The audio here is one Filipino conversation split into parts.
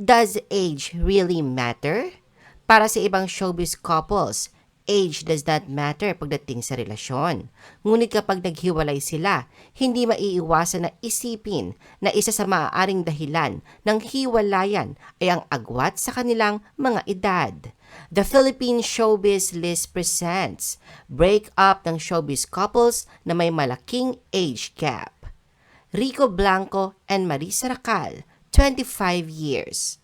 Does age really matter? Para sa ibang showbiz couples, age does not matter pagdating sa relasyon. Ngunit kapag naghiwalay sila, hindi maiiwasan na isipin na isa sa maaaring dahilan ng hiwalayan ay ang agwat sa kanilang mga edad. The Philippine Showbiz List presents Break-up ng showbiz couples na may malaking age gap. Rico Blanco and Marisa Racal, 25 years.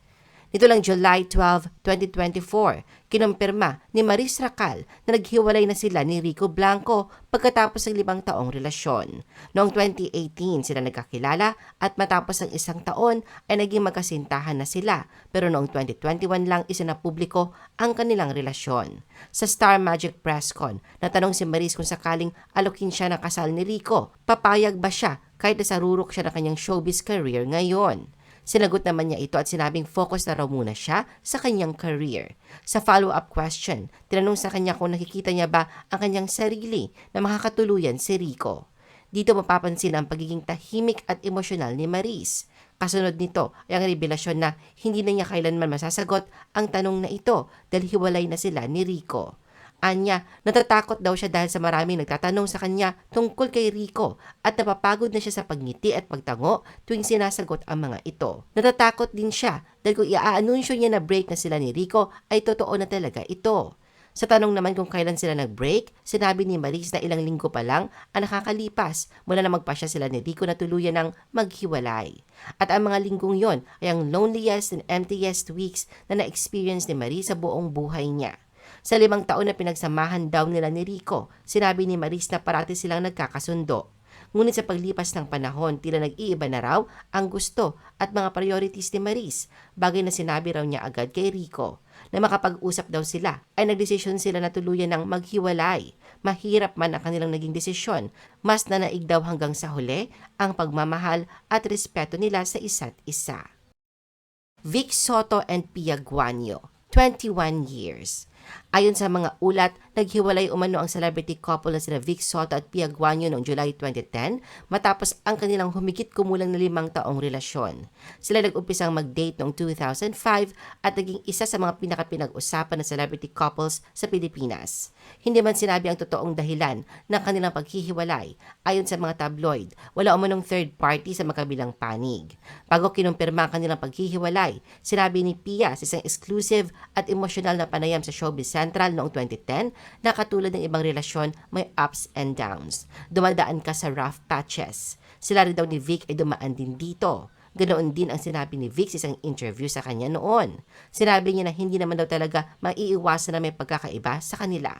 Nito lang July 12, 2024, kinumpirma ni Maris Racal na naghiwalay na sila ni Rico Blanco pagkatapos ng limang taong relasyon. Noong 2018 sila nagkakilala at matapos ng isang taon ay naging magkasintahan na sila pero noong 2021 lang isinapubliko ang kanilang relasyon. Sa Star Magic Presscon, natanong si Maris kung sakaling alokin siya ng kasal ni Rico, papayag ba siya kahit nasarurok siya ng kanyang showbiz career ngayon. Sinagot naman niya ito at sinabing focus na raw muna siya sa kanyang career. Sa follow-up question, tinanong sa kanya kung nakikita niya ba ang kanyang sarili na makakatuluyan si Rico. Dito mapapansin ang pagiging tahimik at emosyonal ni Maris. Kasunod nito ay ang revelasyon na hindi na niya kailanman masasagot ang tanong na ito dahil hiwalay na sila ni Rico. Anya, natatakot daw siya dahil sa maraming nagtatanong sa kanya tungkol kay Rico at napapagod na siya sa pagngiti at pagtango tuwing sinasagot ang mga ito. Natatakot din siya dahil kung iaanunsyo niya na break na sila ni Rico ay totoo na talaga ito. Sa tanong naman kung kailan sila nag-break, sinabi ni Maris na ilang linggo pa lang ang nakakalipas mula na magpasya sila ni Rico na tuluyan ng maghiwalay. At ang mga linggong yon ay ang loneliest and emptiest weeks na na-experience ni Maris sa buong buhay niya. Sa limang taon na pinagsamahan daw nila ni Rico, sinabi ni Maris na parati silang nagkakasundo. Ngunit sa paglipas ng panahon, tila nag-iiba na raw ang gusto at mga priorities ni Maris, bagay na sinabi raw niya agad kay Rico. Na makapag-usap daw sila, ay nagdesisyon sila na tuluyan ng maghiwalay. Mahirap man ang kanilang naging desisyon, mas nanaig daw hanggang sa huli ang pagmamahal at respeto nila sa isa't isa. Vic Soto and Pia Guanyo, 21 years. Ayon sa mga ulat, naghiwalay umano ang celebrity couple na sina Vic Soto at Pia Guanyo noong July 2010 matapos ang kanilang humigit kumulang na limang taong relasyon. Sila nag-umpisang mag-date noong 2005 at naging isa sa mga pinakapinag-usapan na celebrity couples sa Pilipinas. Hindi man sinabi ang totoong dahilan ng kanilang paghihiwalay. Ayon sa mga tabloid, wala umanong third party sa magkabilang panig. Bago kinumpirma ang kanilang paghihiwalay, sinabi ni Pia sa isang exclusive at emosyonal na panayam sa Showbiz Central noong 2010 na katulad ng ibang relasyon may ups and downs. Dumadaan ka sa rough patches. Sila rin daw ni Vic ay dumaan din dito. Ganoon din ang sinabi ni Vic sa isang interview sa kanya noon. Sinabi niya na hindi naman daw talaga maiiwasan na may pagkakaiba sa kanila.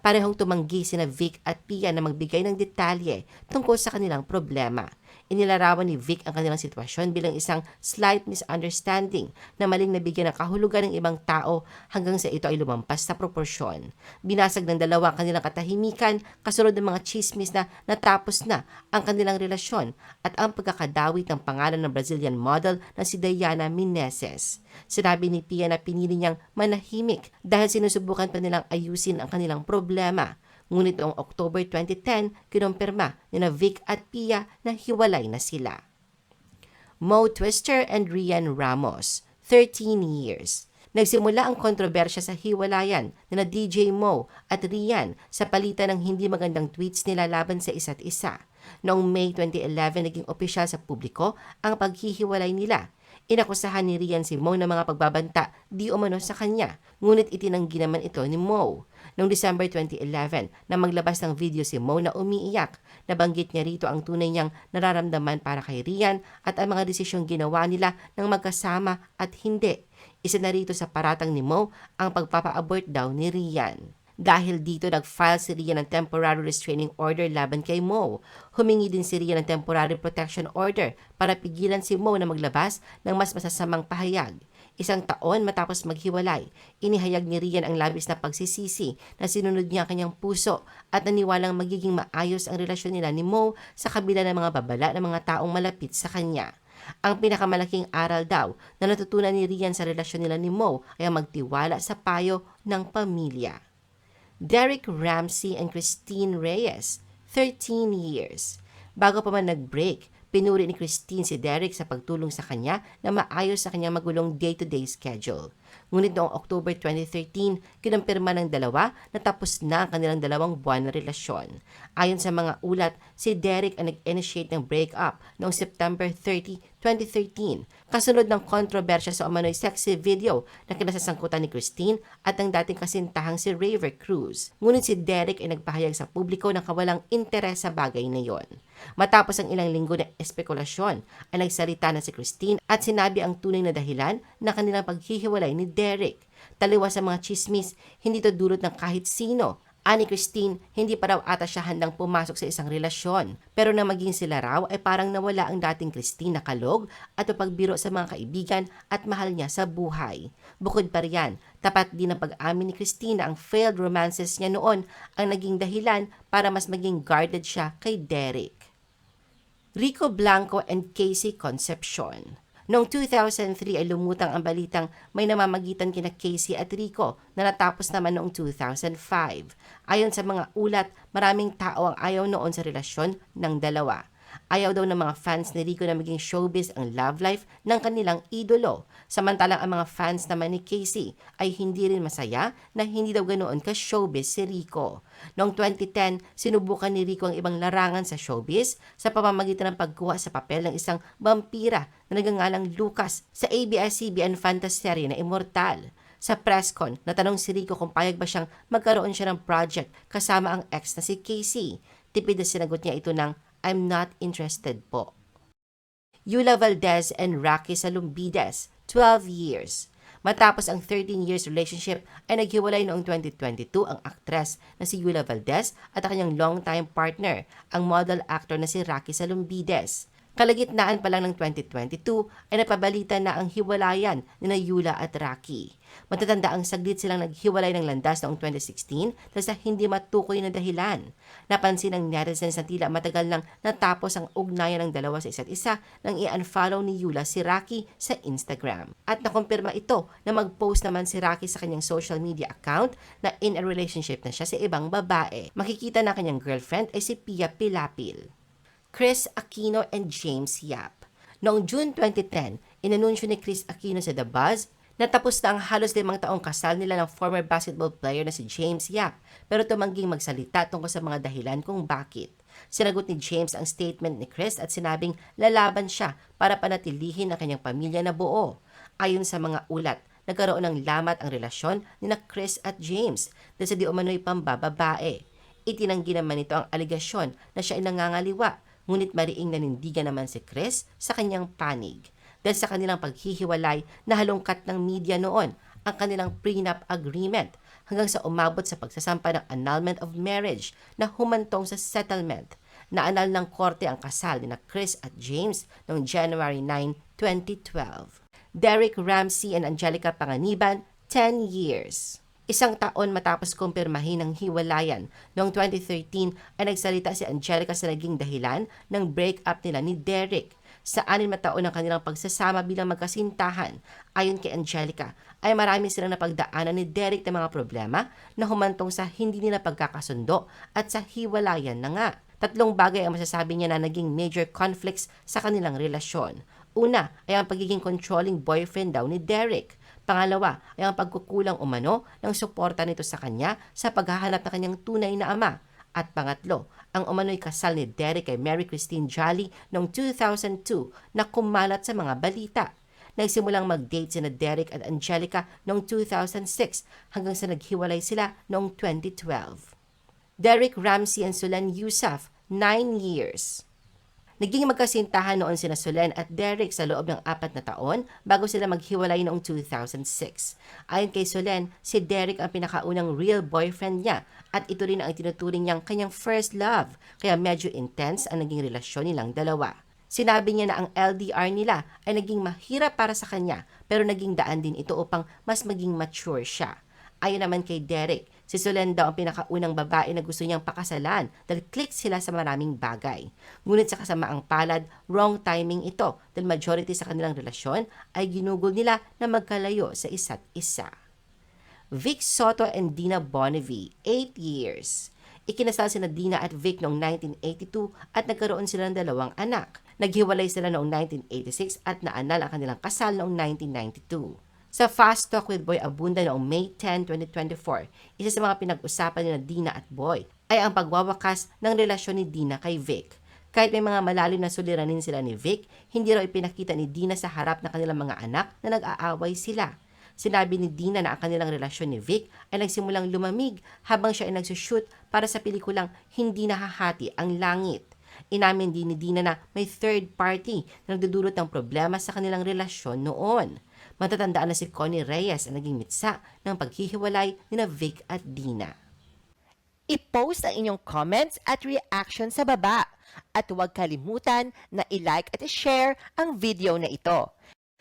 Parehong tumanggi sina Vic at Pia na magbigay ng detalye tungkol sa kanilang problema. Inilarawan ni Vic ang kanilang sitwasyon bilang isang slight misunderstanding na maling nabigyan ng kahulugan ng ibang tao hanggang sa ito ay lumampas sa proporsyon. Binasag ng dalawa ang kanilang katahimikan kasunod ng mga chismis na natapos na ang kanilang relasyon at ang pagkakadawit ng pangalan ng Brazilian model na si Diana Meneses. Sinabi ni Pia na pinili niyang manahimik dahil sinusubukan pa nilang ayusin ang kanilang problema. Ngunit noong October 2010, kinumpirma ni na Vic at Pia na hiwalay na sila. Mo Twister and Rian Ramos, 13 years. Nagsimula ang kontrobersya sa hiwalayan ni na DJ Mo at Rian sa palitan ng hindi magandang tweets nila laban sa isa't isa. Noong May 2011, naging opisyal sa publiko ang paghihiwalay nila Inakusahan ni Rian si Mo ng mga pagbabanta di umano sa kanya, ngunit itinanggi naman ito ni Mo. Noong December 2011, na maglabas ng video si Mo na umiiyak, nabanggit niya rito ang tunay niyang nararamdaman para kay Rian at ang mga desisyong ginawa nila ng magkasama at hindi. Isa na rito sa paratang ni Mo ang pagpapa-abort daw ni Rian. Dahil dito nag-file si Rian ng temporary restraining order laban kay Mo. Humingi din si Rian ng temporary protection order para pigilan si Mo na maglabas ng mas masasamang pahayag. Isang taon matapos maghiwalay, inihayag ni Rian ang labis na pagsisisi na sinunod niya ang kanyang puso at naniwalang magiging maayos ang relasyon nila ni Mo sa kabila ng mga babala ng mga taong malapit sa kanya. Ang pinakamalaking aral daw na natutunan ni Rian sa relasyon nila ni Mo ay ang magtiwala sa payo ng pamilya. Derek Ramsey and Christine Reyes, 13 years. Bago pa man nag-break, Pinuri ni Christine si Derek sa pagtulong sa kanya na maayos sa kanyang magulong day-to-day schedule. Ngunit noong October 2013, kinumpirma ng dalawa na tapos na ang kanilang dalawang buwan na relasyon. Ayon sa mga ulat, si Derek ang nag-initiate ng breakup noong September 30, 2013, kasunod ng kontrobersya sa umano'y sexy video na kinasasangkutan ni Christine at ng dating kasintahang si Raver Cruz. Ngunit si Derek ay nagpahayag sa publiko ng kawalang interes sa bagay na yon. Matapos ang ilang linggo na espekulasyon, ay nagsalita na si Christine at sinabi ang tunay na dahilan na kanilang paghihiwalay ni Derek. Taliwas sa mga chismis, hindi to dulot ng kahit sino. Ani Christine, hindi pa raw ata siya handang pumasok sa isang relasyon. Pero na maging sila raw ay parang nawala ang dating Christine na kalog at pagbiro sa mga kaibigan at mahal niya sa buhay. Bukod pa riyan, tapat din ang pag-amin ni Christine ang failed romances niya noon ang naging dahilan para mas maging guarded siya kay Derek. Rico Blanco and Casey Concepcion. Noong 2003 ay lumutang ang balitang may namamagitan kina Casey at Rico na natapos naman noong 2005. Ayon sa mga ulat, maraming tao ang ayaw noon sa relasyon ng dalawa. Ayaw daw ng mga fans ni Rico na maging showbiz ang love life ng kanilang idolo. Samantalang ang mga fans naman ni Casey ay hindi rin masaya na hindi daw ganoon ka showbiz si Rico. Noong 2010, sinubukan ni Rico ang ibang larangan sa showbiz sa pamamagitan ng pagkuha sa papel ng isang vampira na nagangalang Lucas sa ABS-CBN fantasy na Immortal. Sa press con, natanong si Rico kung payag ba siyang magkaroon siya ng project kasama ang ex na si Casey. Tipid na sinagot niya ito ng I'm not interested po. Yula Valdez and Rocky Salumbides, 12 years. Matapos ang 13 years relationship ay naghiwalay noong 2022 ang aktres na si Yula Valdez at ang kanyang longtime partner, ang model actor na si Rocky Salumbides. Kalagitnaan pa lang ng 2022 ay napabalita na ang hiwalayan ni na Yula at Rocky. Matatanda ang saglit silang naghiwalay ng landas noong 2016 dahil sa hindi matukoy na dahilan. Napansin ng netizens na tila matagal nang natapos ang ugnayan ng dalawa sa isa't isa nang i-unfollow ni Yula si Rocky sa Instagram. At nakumpirma ito na mag-post naman si Rocky sa kanyang social media account na in a relationship na siya sa ibang babae. Makikita na kanyang girlfriend ay si Pia Pilapil. Chris Aquino and James Yap. Noong June 2010, inanunsyo ni Chris Aquino sa The Buzz na tapos na ang halos limang taong kasal nila ng former basketball player na si James Yap pero tumangging magsalita tungkol sa mga dahilan kung bakit. Sinagot ni James ang statement ni Chris at sinabing lalaban siya para panatilihin ang kanyang pamilya na buo. Ayon sa mga ulat, nagkaroon ng lamat ang relasyon ni na Chris at James dahil sa di umano'y pambababae. Itinanggi naman nito ang aligasyon na siya ay nangangaliwa ngunit mariing nanindigan naman si Chris sa kanyang panig. Dahil sa kanilang paghihiwalay na halongkat ng media noon ang kanilang prenup agreement hanggang sa umabot sa pagsasampa ng annulment of marriage na humantong sa settlement. Naanal ng korte ang kasal ni na Chris at James noong January 9, 2012. Derek Ramsey and Angelica Panganiban, 10 years. Isang taon matapos kumpirmahin ng hiwalayan, noong 2013 ay nagsalita si Angelica sa naging dahilan ng breakup nila ni Derek. Sa anin mataon ng kanilang pagsasama bilang magkasintahan, ayon kay Angelica, ay marami silang napagdaanan ni Derek ng mga problema na humantong sa hindi nila pagkakasundo at sa hiwalayan na nga. Tatlong bagay ang masasabi niya na naging major conflicts sa kanilang relasyon. Una ay ang pagiging controlling boyfriend daw ni Derek. Pangalawa ay ang pagkukulang umano ng suporta nito sa kanya sa paghahanap ng kanyang tunay na ama. At pangatlo, ang umano'y kasal ni Derek kay Mary Christine Jolly noong 2002 na kumalat sa mga balita. Nagsimulang mag-date sina Derek at Angelica noong 2006 hanggang sa naghiwalay sila noong 2012. Derek Ramsey and Sulan Yusuf, 9 years. Naging magkasintahan noon sina Solen at Derek sa loob ng apat na taon bago sila maghiwalay noong 2006. Ayon kay Solen, si Derek ang pinakaunang real boyfriend niya at ito rin ang itinuturing niyang kanyang first love, kaya medyo intense ang naging relasyon nilang dalawa. Sinabi niya na ang LDR nila ay naging mahirap para sa kanya pero naging daan din ito upang mas maging mature siya. Ayon naman kay Derek, si Solen daw ang pinakaunang babae na gusto niyang pakasalan dahil click sila sa maraming bagay. Ngunit sa kasamaang palad, wrong timing ito dahil majority sa kanilang relasyon ay ginugol nila na magkalayo sa isa't isa. Vic Soto and Dina Bonnevie, 8 years. Ikinasal sina Dina at Vic noong 1982 at nagkaroon sila ng dalawang anak. Naghiwalay sila noong 1986 at naanal ang kanilang kasal noong 1992. Sa Fast Talk with Boy Abunda noong May 10, 2024, isa sa mga pinag-usapan nila Dina at Boy ay ang pagwawakas ng relasyon ni Dina kay Vic. Kahit may mga malalim na suliranin sila ni Vic, hindi raw ipinakita ni Dina sa harap ng kanilang mga anak na nag-aaway sila. Sinabi ni Dina na ang kanilang relasyon ni Vic ay nagsimulang lumamig habang siya ay nagsushoot para sa pelikulang Hindi Nahahati ang Langit. Inamin din ni Dina na may third party na nagdudulot ng problema sa kanilang relasyon noon. Matatandaan na si Connie Reyes ang naging mitsa ng paghihiwalay ni na Vic at Dina. I-post ang inyong comments at reaction sa baba. At huwag kalimutan na i-like at i-share ang video na ito.